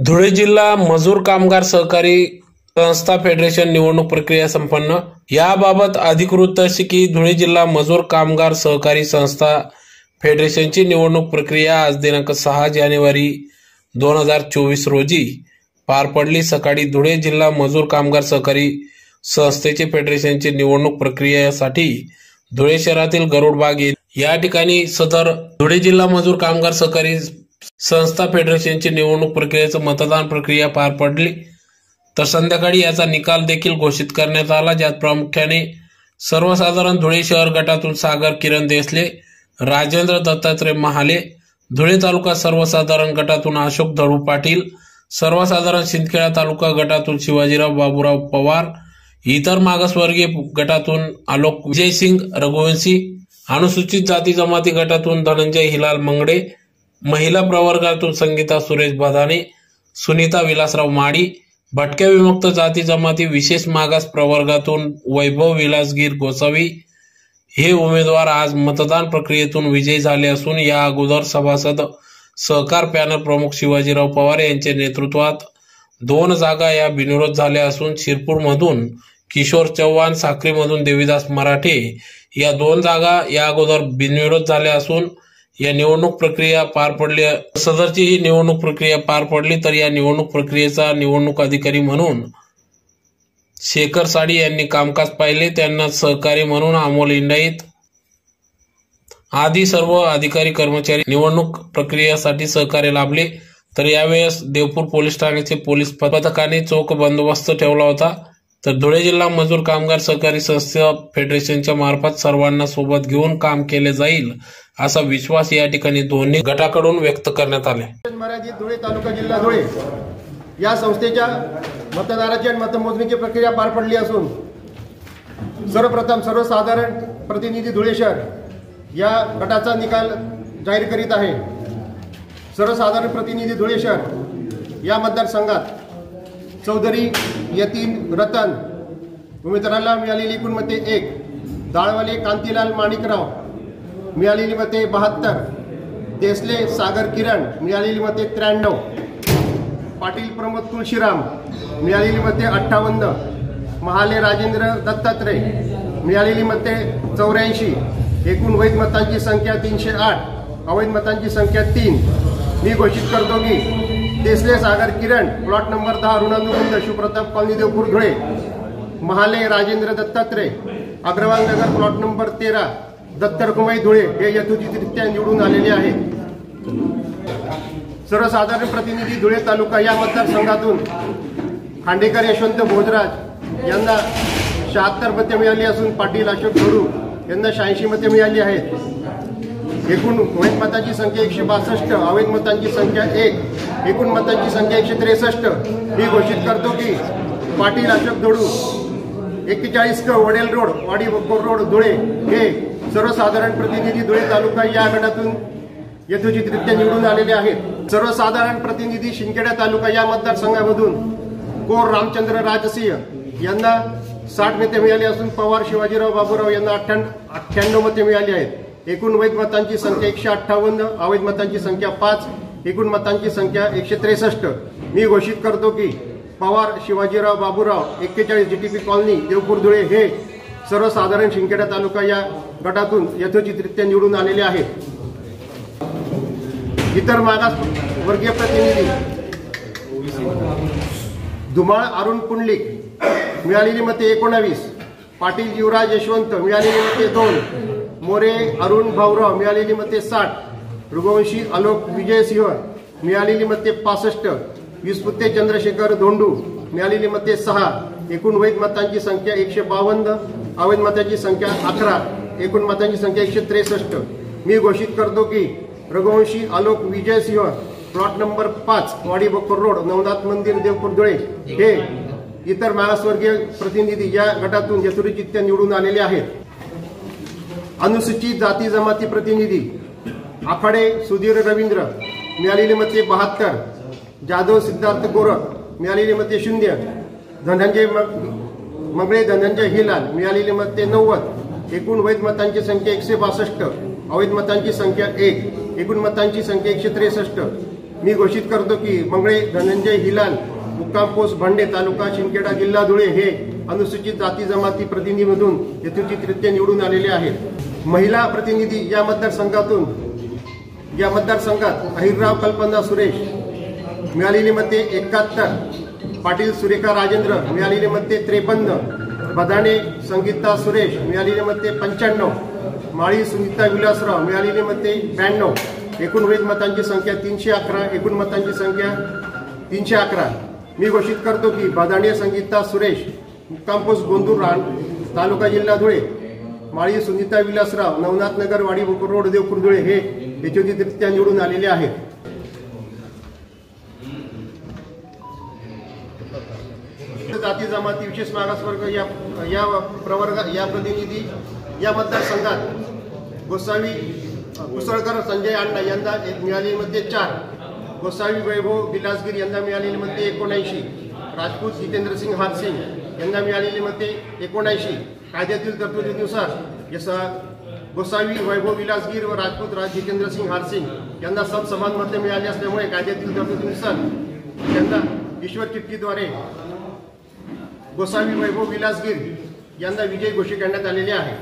धुळे जिल्हा मजूर कामगार सहकारी संस्था फेडरेशन निवडणूक प्रक्रिया संपन्न. याबाबत अधिकृत अशी की धुळे जिल्हा मजूर कामगार सहकारी संस्था फेडरेशनची निवडणूक प्रक्रिया आज दिनांक सहा जानेवारी दोन हजार चोवीस रोजी पार पडली. सकाळी धुळे जिल्हा मजूर कामगार सहकारी संस्थेचे फेडरेशनची निवडणूक प्रक्रियेसाठी धुळे शहरातील गरुडबाग या ठिकाणी सदर धुळे जिल्हा मजूर कामगार सहकारी संस्था फेडरेशनची निवडणूक प्रक्रियेचं मतदान प्रक्रिया पार पडली. तर संध्याकाळी याचा निकाल देखील घोषित करण्यात आला ज्यात प्रामुख्याने सर्वसाधारण धुळे शहर गटातून सागर किरण देसले राजेंद्र दत्तात्रय महाले धुळे तालुका सर्वसाधारण गटातून अशोक धडू पाटील सर्वसाधारण शिंदखेडा तालुका गटातून शिवाजीराव बाबूराव पवार इतर मागासवर्गीय गटातून आलोक विजयसिंग रघुवंशी अनुसूचित जाती जमाती गटातून धनंजय हिलाल मंगडे महिला प्रवर्गातून संगीता सुरेश बदाने सुनीता विलासराव माडी भटक्या विमुक्त जाती जमाती विशेष मागास प्रवर्गातून वैभव विलासगीर गोसावी हे उमेदवार आज मतदान प्रक्रियेतून विजयी झाले असून या अगोदर सभासद सहकार पॅनल प्रमुख शिवाजीराव पवार यांच्या नेतृत्वात दोन जागा या बिनविरोध झाल्या असून शिरपूरमधून किशोर चव्हाण साखरीमधून देवीदास मराठे या दोन जागा या अगोदर बिनविरोध झाल्या असून या निवडणूक प्रक्रिया पार पडली. सदरची ही निवडणूक प्रक्रिया पार पडली तर या निवडणूक प्रक्रियेचा निवडणूक अधिकारी म्हणून शेखर साडी यांनी कामकाज पाहिले. त्यांना सहकारी म्हणून अमोल इंडाईत आदी सर्व अधिकारी कर्मचारी निवडणूक प्रक्रियेसाठी सहकार्य लाभले. तर यावेळेस देवपूर पोलीस ठाण्याचे पोलीस पथकाने चोख बंदोबस्त ठेवला होता. तर धुळे जिल्हा मजूर कामगार सहकारी संस्था फेडरेशनच्या मार्फत सर्वांना सोबत घेऊन काम केले जाईल असा विश्वास या ठिकाणी दोन्ही गटाकडून व्यक्त करण्यात आले. मराठी धुळे तालुका जिल्हा धुळे या संस्थेच्या मतदाराची आणि मतमोजणीची प्रक्रिया पार पडली असून सर्वप्रथम सर्वसाधारण प्रतिनिधी धुळे शहर या गटाचा निकाल जाहीर करीत आहे. सर्वसाधारण प्रतिनिधी धुळे शहर या मतदारसंघात चौधरी यतीम रतन. उमेदवाराला मिळालेली एकूण मते एक. दाळवाले कांतीलाल माणिकराव. मिळालेली मते बहात्तर. देसले सागर किरण. मिळालेली मते त्र्याण्णव. पाटील प्रमोद तुळशीराम. मिळालेली मते अठ्ठावन्न. महाले राजेंद्र दत्तात्रय. मिळालेली मते चौऱ्याऐंशी. एकूण वैध मतांची संख्या तीनशे आठ. अवैध मतांची संख्या तीन. मी घोषित करतो की देसले सागर किरण प्लॉट नंबर दहा Runanubandh Shivpratap colony Deopur Dhule Mahale Rajendra Dattatray Agrawal Nagar plot number तेरा दत्तरकुमाई धुळे हे यथोचितरित्या निवडून आलेले आहेत. सर्वसाधारण प्रतिनिधी धुळे तालुका या मतदारसंघातून खांडेकर यशवंत भोजराज यांना शहात्तर मते मिळाली असून पाटील अशोक गडू यांना शहाऐंशी मते मिळाली आहेत. एकूण वैध मतांची संख्या एकशे बासष्ट अवैध मतांची संख्या एक एकूण मतांची संख्या एकशे त्रेसष्ट. मी घोषित करतो की पाटील अशोक धडू एक्केचाळीस क वडेल रोड वाडी रोड धुळे हे सर्वसाधारण प्रतिनिधी धुळे तालुका या गटातून यथोचितरित्या निवडून आलेले आहेत. सर्वसाधारण प्रतिनिधी शिंदखेडा तालुका या मतदारसंघामधून कोर रामचंद्र राजसिंह यांना साठ मते मिळाली असून पवार शिवाजीराव बाबूराव यांना अठ्ठ्याण्णव अठ्ठ्याण्णव मते मिळाली आहेत. एकूण वैध मतांची संख्या एकशे अठ्ठावन्न अवैध मतांची संख्या पाच एकूण मतांची संख्या एकशे त्रेसष्ट. मी घोषित करतो की पवार शिवाजीराव बाबूराव एक्केचाळीस पी कॉलनी देवपूर धुळे हे सर्वसाधारण शिंदखेडा तालुका या गटातून यथोचितरित्या निवडून आलेले आहेत. इतर मागास वर्गीय प्रतिनिधी. धुमाळ अरुण पुंडलिक मिळालेली मते एकोणावीस. पाटील युवराज यशवंत मिळालेली मते दोन. मोरे अरुण भाऊराव मिळालेली मते साठ रघुवंशी आलोक विजयसिंह मिळालेली मते पासष्ट विस्पुते चंद्रशेखर धोंडू मिळालेली मते सहा एकूण वैध मतांची संख्या एकशे बावन्न अवैध मतांची संख्या अकरा एकूण मतांची संख्या एकशे त्रेसष्ट. मी घोषित करतो की रघुवंशी आलोक विजयसिंह प्लॉट नंबर पाच वाडी बक्कोर रोड नवनाथ मंदिर देवपूर धुळे हे इतर मागासवर्गीय प्रतिनिधी या गटातून यथोचित्या निवडून आलेले आहेत. अनुसूचित जाती जमाती प्रतिनिधी. आखाडे सुधीर रवींद्र मिळालेले मते बहात्तर. जाधव सिद्धार्थ गोरख मिळालेले मते शून्य. धनंजय मगळे धनंजय हिलाल मिळालेले मते नव्वद. एकूण वैध मतांची संख्या एकशे बासष्ट. अवैध मतांची संख्या एक. एकूण मतांची संख्या एकशे त्रेसष्ट. मी घोषित करतो की मंगळे धनंजय हिलाल मुक्काम पोस्ट भांडे तालुका शिंदखेडा जिल्हा धुळे हे अनुसूचित जाती जमाती प्रतिनिधीमधून यथोचितरित्या निवडून आलेले आहेत. महिला प्रतिनिधी या मतदारसंघातून या मतदारसंघात अहिरराव कल्पना सुरेश मिळालेली मते एकाहत्तर पाटील सुरेखा राजेंद्र मिळालेली मते त्रेपन्न बदाणे संगीता सुरेश मिळालेली मते पंच्याण्णव माळी सुनीता विलासराव मिळालेली मते ब्याण्णव एकूण वैध मतांची संख्या तीनशे अकरा एकूण मतांची संख्या तीनशे अकरा. मी घोषित करतो की बदाणे संगीता सुरेश मुक्कामपोस्ट गोंदूर रान तालुका जिल्हा धुळे माळी सुनीता विलासराव नवनाथ नगर वाडी रोड देव धुळे हे यथोचितरित्या निवडून आलेले आहेत. जाती जमाती विशेष मागासवर्ग या या प्रवर्ग या प्रतिनिधी या मतदारसंघात गोसावी कुसळकर संजय अण्णा यंदा मिळालेली मध्ये चार. गोसावी वैभव विलासगीर यंदा मिळालेली मध्ये एकोणऐंशी. राजपूत जितेंद्रसिंग हारसिंग यांना मिळालेली मते एकोणऐंशी. कायद्यातील तरतुदीनुसार यस गोसावी वैभव विलासगीर व राजपूत राज जितेंद्रसिंग हारसिंग यांना सब मते मिळाली असल्यामुळे कायद्यातील तरतुदीनुसार यांना ईश्वर चिटकीद्वारे गोसावी वैभव विलासगीर यांना विजय घोषित करण्यात आलेले आहे.